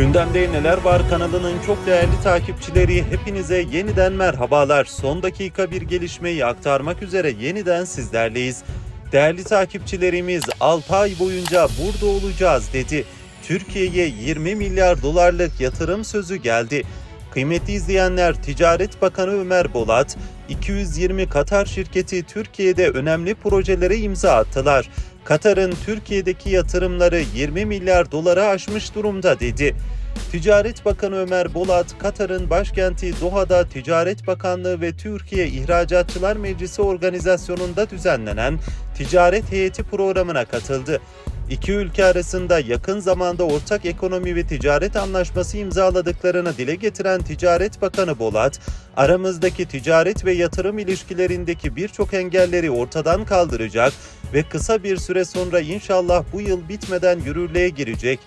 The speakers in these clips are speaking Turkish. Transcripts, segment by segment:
Gündemde neler var kanalının çok değerli takipçileri hepinize yeniden merhabalar. Son dakika bir gelişmeyi aktarmak üzere yeniden sizlerleyiz. Değerli takipçilerimiz 6 ay boyunca burada olacağız dedi. Türkiye'ye 20 milyar dolarlık yatırım sözü geldi. Kıymetli izleyenler Ticaret Bakanı Ömer Bolat, 220 Katar şirketi Türkiye'de önemli projelere imza attılar. Katar'ın Türkiye'deki yatırımları 20 milyar dolara aşmış durumda dedi. Ticaret Bakanı Ömer Bolat, Katar'ın başkenti Doha'da Ticaret Bakanlığı ve Türkiye İhracatçılar Meclisi organizasyonunda düzenlenen ticaret heyeti programına katıldı. İki ülke arasında yakın zamanda ortak ekonomi ve ticaret anlaşması imzaladıklarını dile getiren Ticaret Bakanı Bolat, aramızdaki ticaret ve yatırım ilişkilerindeki birçok engelleri ortadan kaldıracak ve kısa bir süre sonra inşallah bu yıl bitmeden yürürlüğe girecek.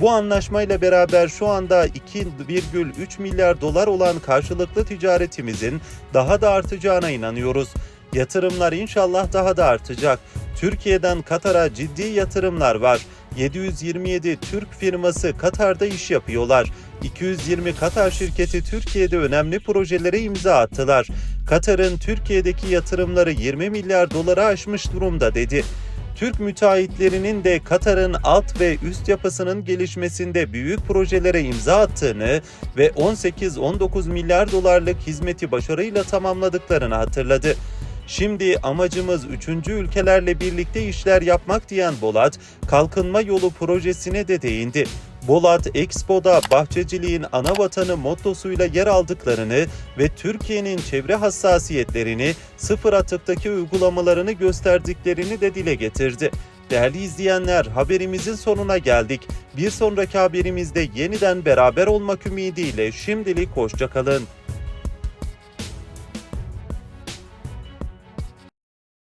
Bu anlaşmayla beraber şu anda 2,3 milyar dolar olan karşılıklı ticaretimizin daha da artacağına inanıyoruz. Yatırımlar inşallah daha da artacak. Türkiye'den Katar'a ciddi yatırımlar var. 727 Türk firması Katar'da iş yapıyorlar. 220 Katar şirketi Türkiye'de önemli projelere imza attılar. Katar'ın Türkiye'deki yatırımları 20 milyar dolara aşmış durumda dedi. Türk müteahhitlerinin de Katar'ın alt ve üst yapısının gelişmesinde büyük projelere imza attığını ve 18-19 milyar dolarlık hizmeti başarıyla tamamladıklarını hatırladı. Şimdi amacımız üçüncü ülkelerle birlikte işler yapmak diyen Bolat, kalkınma yolu projesine de değindi. Bolat, Expo'da bahçeciliğin ana vatanı mottosuyla yer aldıklarını ve Türkiye'nin çevre hassasiyetlerini, sıfır atıktaki uygulamalarını gösterdiklerini de dile getirdi. Değerli izleyenler, haberimizin sonuna geldik. Bir sonraki haberimizde yeniden beraber olmak ümidiyle şimdilik hoşçakalın.